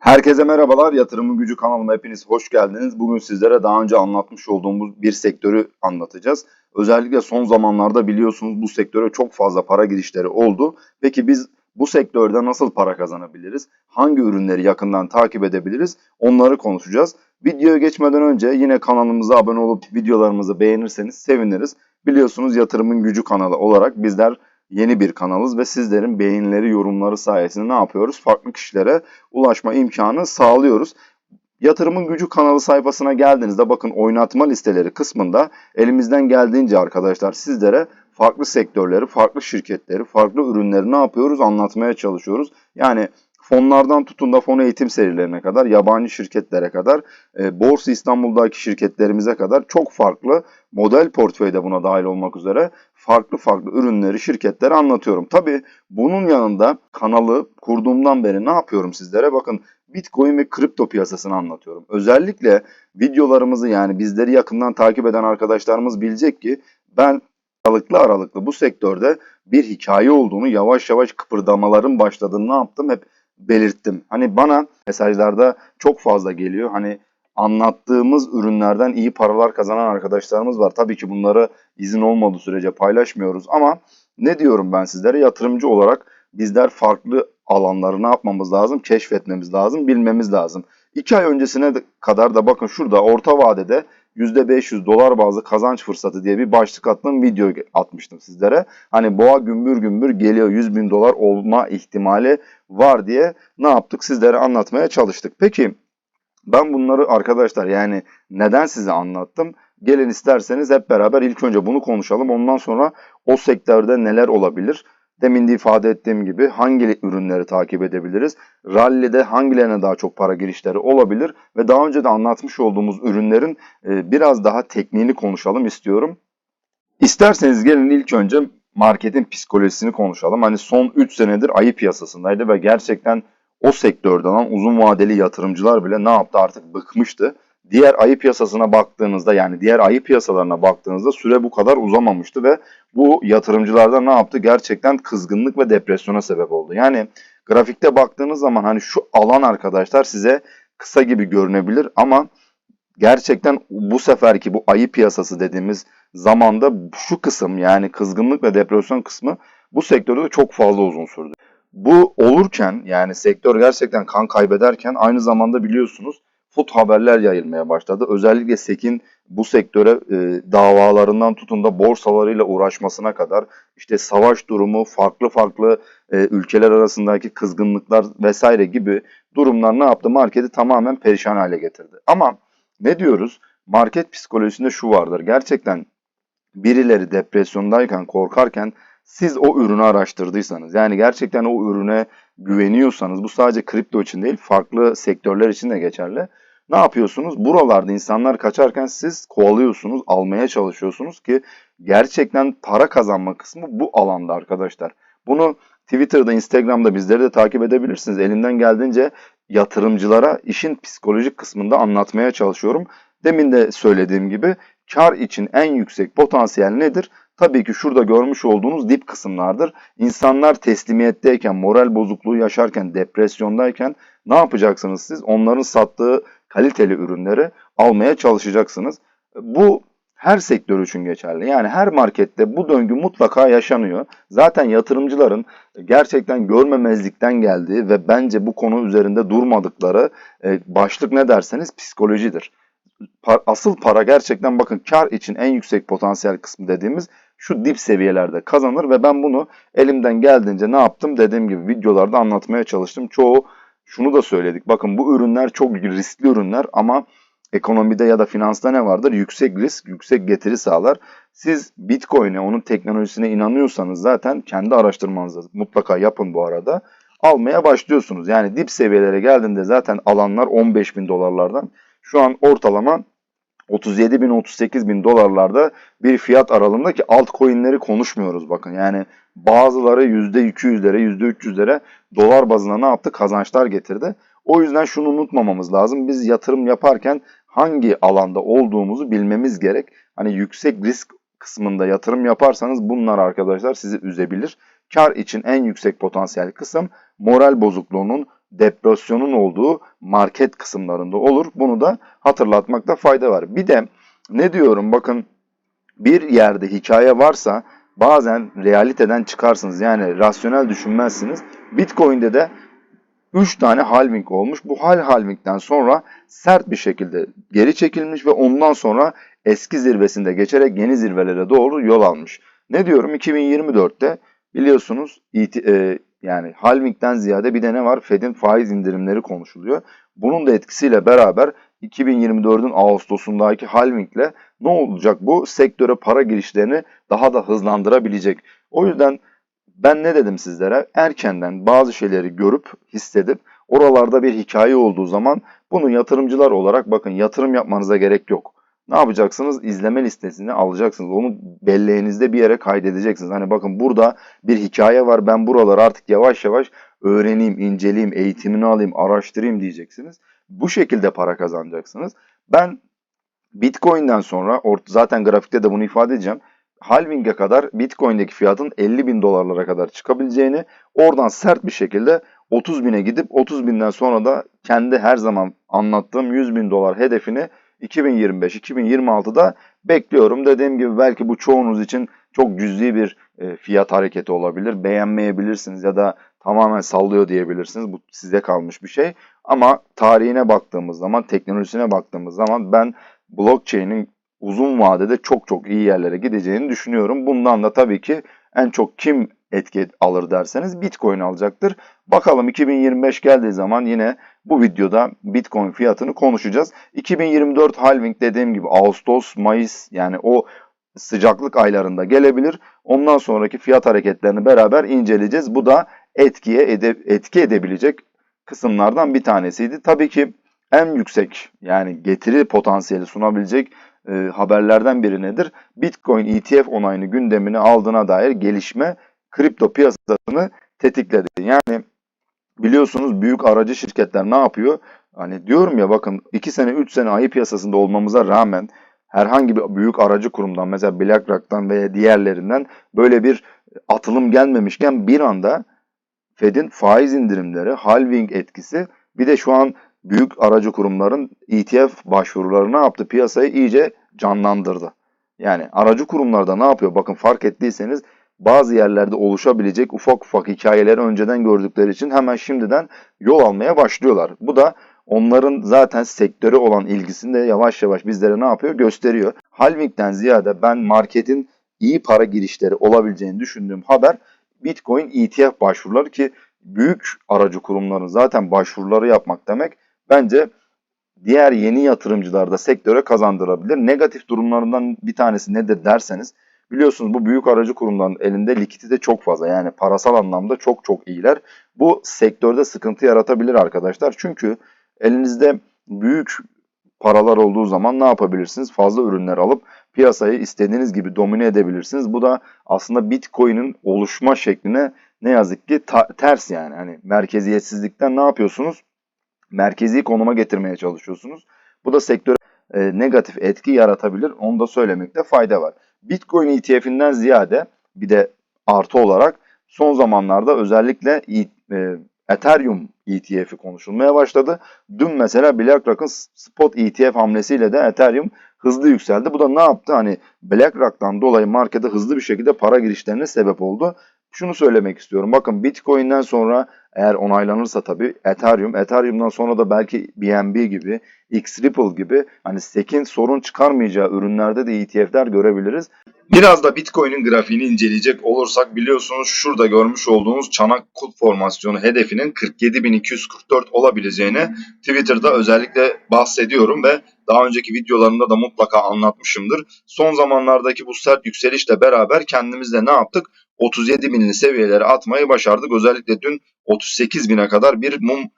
Herkese merhabalar. Yatırımın Gücü kanalıma hepiniz hoş geldiniz. Bugün sizlere daha önce anlatmış olduğumuz bir sektörü anlatacağız. Özellikle son zamanlarda biliyorsunuz bu sektöre çok fazla para girişleri oldu. Peki biz bu sektörde nasıl para kazanabiliriz? Hangi ürünleri yakından takip edebiliriz? Onları konuşacağız. Videoya geçmeden önce yine kanalımıza abone olup videolarımızı beğenirseniz seviniriz. Biliyorsunuz Yatırımın Gücü kanalı olarak bizler yeni bir kanalız ve sizlerin beğenileri, yorumları sayesinde ne yapıyoruz? Farklı kişilere ulaşma imkanı sağlıyoruz. Yatırımın Gücü kanalı sayfasına geldiğinizde bakın oynatma listeleri kısmında elimizden geldiğince arkadaşlar sizlere farklı sektörleri, farklı şirketleri, farklı ürünleri ne yapıyoruz anlatmaya çalışıyoruz. Yani fonlardan tutun da fon eğitim serilerine kadar, yabancı şirketlere kadar, e, Borsa İstanbul'daki şirketlerimize kadar çok farklı model portföyde buna dahil olmak üzere farklı farklı ürünleri, şirketleri anlatıyorum. Tabi bunun yanında kanalı kurduğumdan beri ne yapıyorum sizlere? Bakın Bitcoin ve kripto piyasasını anlatıyorum. Özellikle videolarımızı yani bizleri yakından takip eden arkadaşlarımız bilecek ki ben aralıklı aralıklı bu sektörde bir hikaye olduğunu yavaş yavaş kıpırdamaların başladığını ne yaptım hep belirttim. Hani bana mesajlarda çok fazla geliyor. Hani anlattığımız ürünlerden iyi paralar kazanan arkadaşlarımız var. Tabii ki bunları izin olmadığı sürece paylaşmıyoruz ama ne diyorum ben sizlere yatırımcı olarak bizler farklı alanları ne yapmamız lazım? Keşfetmemiz lazım, bilmemiz lazım. 2 ay öncesine kadar da bakın şurada orta vadede %500 dolar bazlı kazanç fırsatı diye bir başlık attığım video atmıştım sizlere. Hani boğa gümbür gümbür geliyor 100 bin dolar olma ihtimali var diye ne yaptık sizlere anlatmaya çalıştık. Peki ben bunları arkadaşlar yani neden size anlattım? Gelin isterseniz hep beraber ilk önce bunu konuşalım. Ondan sonra o sektörde neler olabilir? Demin de ifade ettiğim gibi hangi ürünleri takip edebiliriz? Rally'de hangilerine daha çok para girişleri olabilir? Ve daha önce de anlatmış olduğumuz ürünlerin e, biraz daha tekniğini konuşalım istiyorum. İsterseniz gelin ilk önce marketin psikolojisini konuşalım. Hani son 3 senedir ayı piyasasındaydı ve gerçekten o sektörden uzun vadeli yatırımcılar bile ne yaptı artık bıkmıştı. Diğer ayı piyasasına baktığınızda yani diğer ayı piyasalarına baktığınızda süre bu kadar uzamamıştı ve bu yatırımcılarda ne yaptı? Gerçekten kızgınlık ve depresyona sebep oldu. Yani grafikte baktığınız zaman hani şu alan arkadaşlar size kısa gibi görünebilir ama gerçekten bu seferki bu ayı piyasası dediğimiz zamanda şu kısım yani kızgınlık ve depresyon kısmı bu sektörde de çok fazla uzun sürdü. Bu olurken yani sektör gerçekten kan kaybederken aynı zamanda biliyorsunuz fut haberler yayılmaya başladı. Özellikle SEK'in bu sektöre e, davalarından tutun da borsalarıyla uğraşmasına kadar işte savaş durumu, farklı farklı e, ülkeler arasındaki kızgınlıklar vesaire gibi durumlar ne yaptı? Marketi tamamen perişan hale getirdi. Ama ne diyoruz? Market psikolojisinde şu vardır. Gerçekten birileri depresyondayken, korkarken siz o ürünü araştırdıysanız yani gerçekten o ürüne güveniyorsanız bu sadece kripto için değil farklı sektörler için de geçerli. Ne yapıyorsunuz? Buralarda insanlar kaçarken siz kovalıyorsunuz, almaya çalışıyorsunuz ki gerçekten para kazanma kısmı bu alanda arkadaşlar. Bunu Twitter'da, Instagram'da bizleri de takip edebilirsiniz. Elimden geldiğince yatırımcılara işin psikolojik kısmında anlatmaya çalışıyorum. Demin de söylediğim gibi kar için en yüksek potansiyel nedir? Tabii ki şurada görmüş olduğunuz dip kısımlardır. İnsanlar teslimiyetteyken, moral bozukluğu yaşarken, depresyondayken ne yapacaksınız siz? Onların sattığı kaliteli ürünleri almaya çalışacaksınız. Bu her sektör için geçerli. Yani her markette bu döngü mutlaka yaşanıyor. Zaten yatırımcıların gerçekten görmemezlikten geldiği ve bence bu konu üzerinde durmadıkları e, başlık ne derseniz psikolojidir. Asıl para gerçekten bakın kar için en yüksek potansiyel kısmı dediğimiz şu dip seviyelerde kazanır ve ben bunu elimden geldiğince ne yaptım dediğim gibi videolarda anlatmaya çalıştım. Çoğu şunu da söyledik. Bakın bu ürünler çok riskli ürünler ama ekonomide ya da finansta ne vardır? Yüksek risk, yüksek getiri sağlar. Siz Bitcoin'e, onun teknolojisine inanıyorsanız zaten kendi araştırmanızı mutlaka yapın bu arada. Almaya başlıyorsunuz. Yani dip seviyelere geldiğinde zaten alanlar 15 bin dolarlardan. Şu an ortalama 37 bin 38 bin dolarlarda bir fiyat aralığında ki altcoin'leri konuşmuyoruz bakın. Yani bazıları %200'lere %300'lere dolar bazına ne yaptı? Kazançlar getirdi. O yüzden şunu unutmamamız lazım. Biz yatırım yaparken hangi alanda olduğumuzu bilmemiz gerek. Hani yüksek risk kısmında yatırım yaparsanız bunlar arkadaşlar sizi üzebilir. Kar için en yüksek potansiyel kısım moral bozukluğunun depresyonun olduğu market kısımlarında olur. Bunu da hatırlatmakta fayda var. Bir de ne diyorum bakın bir yerde hikaye varsa bazen realiteden çıkarsınız. Yani rasyonel düşünmezsiniz. Bitcoin'de de 3 tane halving olmuş. Bu hal halvingden sonra sert bir şekilde geri çekilmiş ve ondan sonra eski zirvesinde geçerek yeni zirvelere doğru yol almış. Ne diyorum? 2024'te biliyorsunuz e, yani halvingden ziyade bir de ne var? Fed'in faiz indirimleri konuşuluyor. Bunun da etkisiyle beraber 2024'ün Ağustos'undaki halvingle ne olacak bu? Sektöre para girişlerini daha da hızlandırabilecek. O yüzden ben ne dedim sizlere? Erkenden bazı şeyleri görüp, hissedip oralarda bir hikaye olduğu zaman bunu yatırımcılar olarak bakın yatırım yapmanıza gerek yok. Ne yapacaksınız? İzleme listesini alacaksınız. Onu belleğinizde bir yere kaydedeceksiniz. Hani bakın burada bir hikaye var. Ben buraları artık yavaş yavaş öğreneyim, inceleyeyim, eğitimini alayım, araştırayım diyeceksiniz. Bu şekilde para kazanacaksınız. Ben Bitcoin'den sonra zaten grafikte de bunu ifade edeceğim. Halving'e kadar Bitcoin'deki fiyatın 50 bin dolarlara kadar çıkabileceğini, oradan sert bir şekilde 30 bine gidip 30 binden sonra da kendi her zaman anlattığım 100 bin dolar hedefini 2025-2026'da bekliyorum. Dediğim gibi belki bu çoğunuz için çok cüzi bir e, fiyat hareketi olabilir. Beğenmeyebilirsiniz ya da tamamen sallıyor diyebilirsiniz. Bu size kalmış bir şey. Ama tarihine baktığımız zaman, teknolojisine baktığımız zaman ben blockchain'in uzun vadede çok çok iyi yerlere gideceğini düşünüyorum. Bundan da tabii ki en çok kim etki alır derseniz Bitcoin alacaktır. Bakalım 2025 geldiği zaman yine bu videoda Bitcoin fiyatını konuşacağız. 2024 halving dediğim gibi Ağustos, Mayıs yani o sıcaklık aylarında gelebilir. Ondan sonraki fiyat hareketlerini beraber inceleyeceğiz. Bu da etkiye ede, etki edebilecek kısımlardan bir tanesiydi. Tabii ki en yüksek yani getiri potansiyeli sunabilecek e, haberlerden biri nedir? Bitcoin ETF onayını gündemine aldığına dair gelişme kripto piyasasını tetikledi. Yani biliyorsunuz büyük aracı şirketler ne yapıyor? Hani diyorum ya bakın 2 sene 3 sene ayı piyasasında olmamıza rağmen herhangi bir büyük aracı kurumdan mesela BlackRock'tan veya diğerlerinden böyle bir atılım gelmemişken bir anda Fed'in faiz indirimleri, halving etkisi bir de şu an büyük aracı kurumların ETF başvuruları ne yaptı? Piyasayı iyice canlandırdı. Yani aracı kurumlarda ne yapıyor? Bakın fark ettiyseniz bazı yerlerde oluşabilecek ufak ufak hikayeleri önceden gördükleri için hemen şimdiden yol almaya başlıyorlar. Bu da onların zaten sektöre olan ilgisini de yavaş yavaş bizlere ne yapıyor? Gösteriyor. Halving'den ziyade ben marketin iyi para girişleri olabileceğini düşündüğüm haber Bitcoin ETF başvuruları ki büyük aracı kurumların zaten başvuruları yapmak demek bence diğer yeni yatırımcılar da sektöre kazandırabilir. Negatif durumlarından bir tanesi nedir derseniz biliyorsunuz bu büyük aracı kurumların elinde likidite çok fazla yani parasal anlamda çok çok iyiler. Bu sektörde sıkıntı yaratabilir arkadaşlar. Çünkü elinizde büyük paralar olduğu zaman ne yapabilirsiniz? Fazla ürünler alıp piyasayı istediğiniz gibi domine edebilirsiniz. Bu da aslında Bitcoin'in oluşma şekline ne yazık ki ters yani. Hani merkeziyetsizlikten ne yapıyorsunuz? Merkezi konuma getirmeye çalışıyorsunuz. Bu da sektöre e, negatif etki yaratabilir. Onu da söylemekte fayda var. Bitcoin ETF'inden ziyade bir de artı olarak son zamanlarda özellikle e, Ethereum ETF'i konuşulmaya başladı. Dün mesela BlackRock'ın spot ETF hamlesiyle de Ethereum hızlı yükseldi. Bu da ne yaptı? Hani BlackRock'tan dolayı markete hızlı bir şekilde para girişlerine sebep oldu. Şunu söylemek istiyorum. Bakın Bitcoin'den sonra eğer onaylanırsa tabii Ethereum, Ethereum'dan sonra da belki BNB gibi, Xripple gibi hani SEC'in sorun çıkarmayacağı ürünlerde de ETF'ler görebiliriz. Biraz da Bitcoin'in grafiğini inceleyecek olursak biliyorsunuz şurada görmüş olduğunuz çanak kut formasyonu hedefinin 47.244 olabileceğini Twitter'da özellikle bahsediyorum ve daha önceki videolarımda da mutlaka anlatmışımdır. Son zamanlardaki bu sert yükselişle beraber kendimizde ne yaptık? 37 binli seviyelere atmayı başardık. Özellikle dün 38 bine kadar bir mum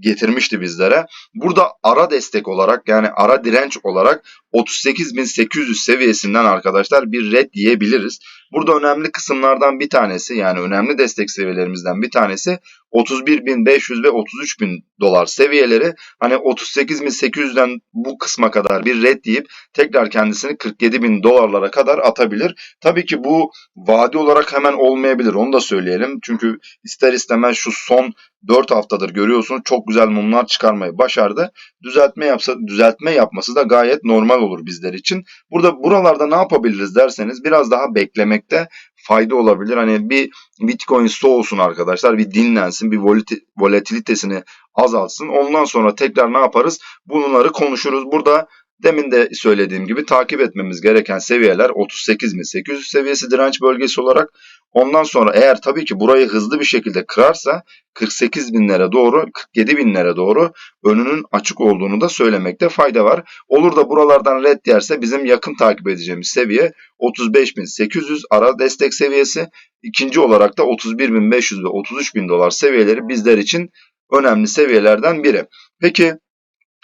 getirmişti bizlere. Burada ara destek olarak yani ara direnç olarak 38.800 seviyesinden arkadaşlar bir red diyebiliriz. Burada önemli kısımlardan bir tanesi yani önemli destek seviyelerimizden bir tanesi 31.500 ve 33.000 dolar seviyeleri. Hani 38.800'den bu kısma kadar bir red deyip tekrar kendisini 47.000 dolarlara kadar atabilir. Tabii ki bu vade olarak hemen olmayabilir onu da söyleyelim. Çünkü ister istemez şu son 4 haftadır görüyorsunuz çok güzel mumlar çıkarmayı başardı. Düzeltme yapsa düzeltme yapması da gayet normal olur bizler için. Burada buralarda ne yapabiliriz derseniz biraz daha beklemekte fayda olabilir. Hani bir Bitcoin soğusun arkadaşlar, bir dinlensin, bir volati- volatilitesini azaltsın. Ondan sonra tekrar ne yaparız? Bunları konuşuruz. Burada demin de söylediğim gibi takip etmemiz gereken seviyeler 38.800 seviyesi direnç bölgesi olarak. Ondan sonra eğer tabii ki burayı hızlı bir şekilde kırarsa 48 binlere doğru 47 binlere doğru önünün açık olduğunu da söylemekte fayda var. Olur da buralardan red yerse bizim yakın takip edeceğimiz seviye 35.800 ara destek seviyesi. İkinci olarak da 31.500 ve 33.000 dolar seviyeleri bizler için önemli seviyelerden biri. Peki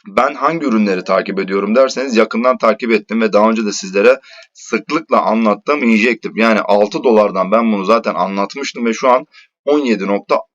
ben hangi ürünleri takip ediyorum derseniz yakından takip ettim ve daha önce de sizlere sıklıkla anlattığım Injective. Yani 6 dolardan ben bunu zaten anlatmıştım ve şu an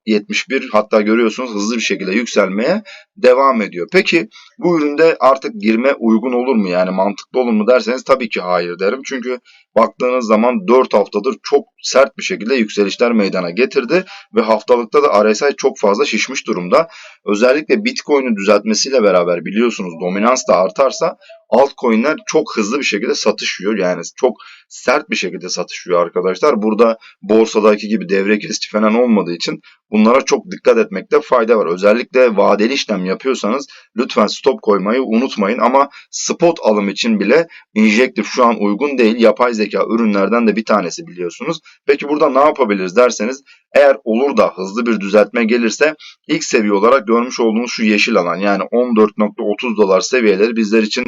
17.71 hatta görüyorsunuz hızlı bir şekilde yükselmeye devam ediyor. Peki bu üründe artık girme uygun olur mu? Yani mantıklı olur mu derseniz tabii ki hayır derim. Çünkü baktığınız zaman 4 haftadır çok sert bir şekilde yükselişler meydana getirdi ve haftalıkta da RSI çok fazla şişmiş durumda. Özellikle Bitcoin'i düzeltmesiyle beraber biliyorsunuz dominans da artarsa altcoin'ler çok hızlı bir şekilde satışıyor. Yani çok sert bir şekilde satışıyor arkadaşlar. Burada borsadaki gibi devre kesici falan olmadığı için bunlara çok dikkat etmekte fayda var. Özellikle vadeli işlem yapıyorsanız lütfen stop koymayı unutmayın ama spot alım için bile Injective şu an uygun değil. Yapay zeka ürünlerden de bir tanesi biliyorsunuz. Peki burada ne yapabiliriz derseniz eğer olur da hızlı bir düzeltme gelirse ilk seviye olarak görmüş olduğunuz şu yeşil alan yani 14.30 dolar seviyeleri bizler için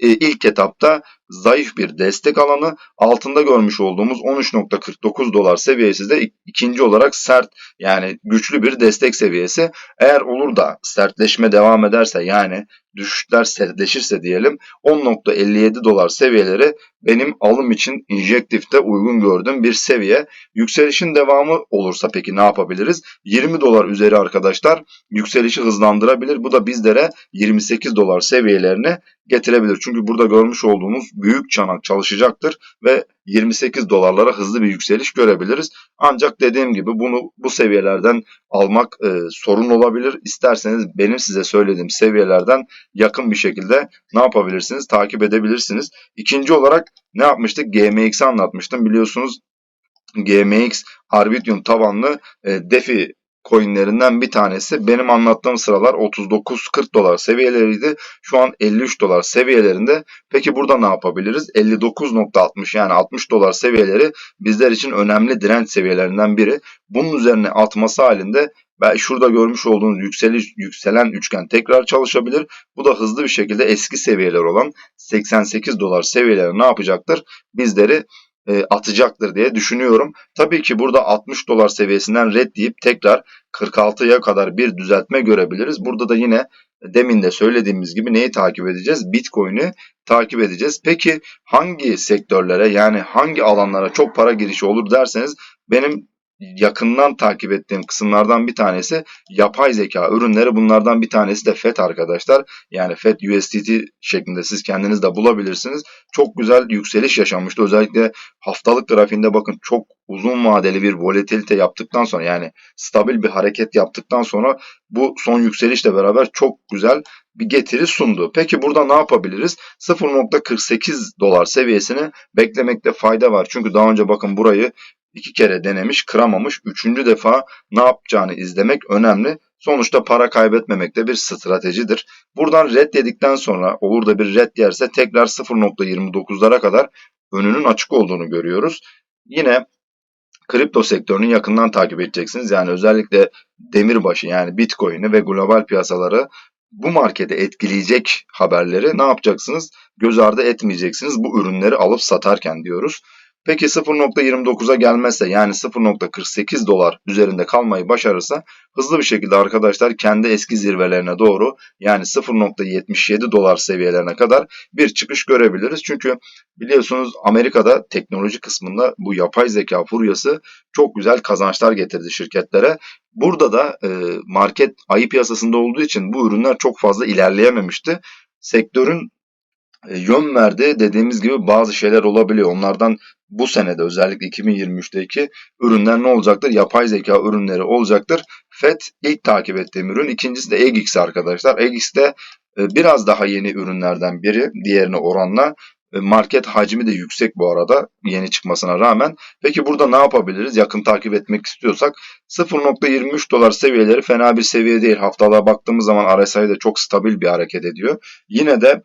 e, ilk etapta zayıf bir destek alanı altında görmüş olduğumuz 13.49 dolar seviyesi de ikinci olarak sert yani güçlü bir destek seviyesi. Eğer olur da sertleşme devam ederse yani düşüşler sertleşirse diyelim 10.57 dolar seviyeleri benim alım için Injective'de uygun gördüğüm bir seviye. Yükselişin devamı olursa peki ne yapabiliriz? 20 dolar üzeri arkadaşlar yükselişi hızlandırabilir. Bu da bizlere 28 dolar seviyelerini getirebilir. Çünkü burada görmüş olduğumuz büyük çanak çalışacaktır ve 28 dolarlara hızlı bir yükseliş görebiliriz. Ancak dediğim gibi bunu bu seviyelerden almak e, sorun olabilir. İsterseniz benim size söylediğim seviyelerden yakın bir şekilde ne yapabilirsiniz? Takip edebilirsiniz. İkinci olarak ne yapmıştık? GMX'i anlatmıştım. Biliyorsunuz GMX Arbitrum tabanlı e, DeFi coinlerinden bir tanesi. Benim anlattığım sıralar 39-40 dolar seviyeleriydi. Şu an 53 dolar seviyelerinde. Peki burada ne yapabiliriz? 59.60 yani 60 dolar seviyeleri bizler için önemli direnç seviyelerinden biri. Bunun üzerine atması halinde ve şurada görmüş olduğunuz yükseliş, yükselen üçgen tekrar çalışabilir. Bu da hızlı bir şekilde eski seviyeler olan 88 dolar seviyeleri ne yapacaktır? Bizleri e, atacaktır diye düşünüyorum. Tabii ki burada 60 dolar seviyesinden red deyip tekrar 46'ya kadar bir düzeltme görebiliriz. Burada da yine demin de söylediğimiz gibi neyi takip edeceğiz? Bitcoin'i takip edeceğiz. Peki hangi sektörlere yani hangi alanlara çok para girişi olur derseniz benim yakından takip ettiğim kısımlardan bir tanesi yapay zeka ürünleri. Bunlardan bir tanesi de FED arkadaşlar. Yani FED USDT şeklinde siz kendiniz de bulabilirsiniz. Çok güzel yükseliş yaşanmıştı. Özellikle haftalık grafiğinde bakın çok uzun vadeli bir volatilite yaptıktan sonra yani stabil bir hareket yaptıktan sonra bu son yükselişle beraber çok güzel bir getiri sundu. Peki burada ne yapabiliriz? 0.48 dolar seviyesini beklemekte fayda var. Çünkü daha önce bakın burayı iki kere denemiş, kıramamış. Üçüncü defa ne yapacağını izlemek önemli. Sonuçta para kaybetmemek de bir stratejidir. Buradan red dedikten sonra olur da bir red yerse tekrar 0.29'lara kadar önünün açık olduğunu görüyoruz. Yine kripto sektörünü yakından takip edeceksiniz. Yani özellikle demirbaşı yani bitcoin'i ve global piyasaları bu markete etkileyecek haberleri ne yapacaksınız? Göz ardı etmeyeceksiniz bu ürünleri alıp satarken diyoruz. Peki 0.29'a gelmezse yani 0.48 dolar üzerinde kalmayı başarırsa hızlı bir şekilde arkadaşlar kendi eski zirvelerine doğru yani 0.77 dolar seviyelerine kadar bir çıkış görebiliriz. Çünkü biliyorsunuz Amerika'da teknoloji kısmında bu yapay zeka furyası çok güzel kazançlar getirdi şirketlere. Burada da e, market ayı piyasasında olduğu için bu ürünler çok fazla ilerleyememişti. Sektörün yön verdiği dediğimiz gibi bazı şeyler olabiliyor. Onlardan bu senede özellikle 2023'teki ürünler ne olacaktır? Yapay zeka ürünleri olacaktır. FED ilk takip ettiğim ürün. İkincisi de EGX arkadaşlar. EGX de e, biraz daha yeni ürünlerden biri diğerine oranla. E, Market hacmi de yüksek bu arada yeni çıkmasına rağmen. Peki burada ne yapabiliriz? Yakın takip etmek istiyorsak 0.23 dolar seviyeleri fena bir seviye değil. Haftalığa baktığımız zaman RSI de çok stabil bir hareket ediyor. Yine de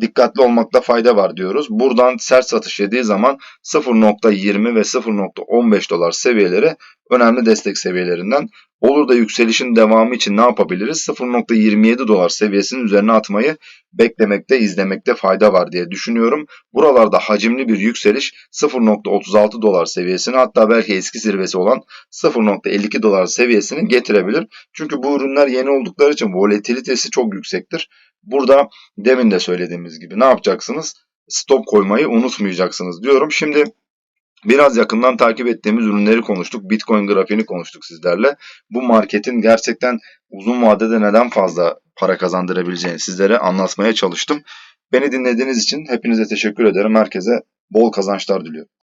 dikkatli olmakta fayda var diyoruz. Buradan sert satış yediği zaman 0.20 ve 0.15 dolar seviyeleri önemli destek seviyelerinden. Olur da yükselişin devamı için ne yapabiliriz? 0.27 dolar seviyesinin üzerine atmayı beklemekte, izlemekte fayda var diye düşünüyorum. Buralarda hacimli bir yükseliş 0.36 dolar seviyesini hatta belki eski zirvesi olan 0.52 dolar seviyesini getirebilir. Çünkü bu ürünler yeni oldukları için volatilitesi çok yüksektir. Burada demin de söylediğimiz gibi ne yapacaksınız? Stop koymayı unutmayacaksınız diyorum. Şimdi biraz yakından takip ettiğimiz ürünleri konuştuk. Bitcoin grafiğini konuştuk sizlerle. Bu marketin gerçekten uzun vadede neden fazla para kazandırabileceğini sizlere anlatmaya çalıştım. Beni dinlediğiniz için hepinize teşekkür ederim. Herkese bol kazançlar diliyorum.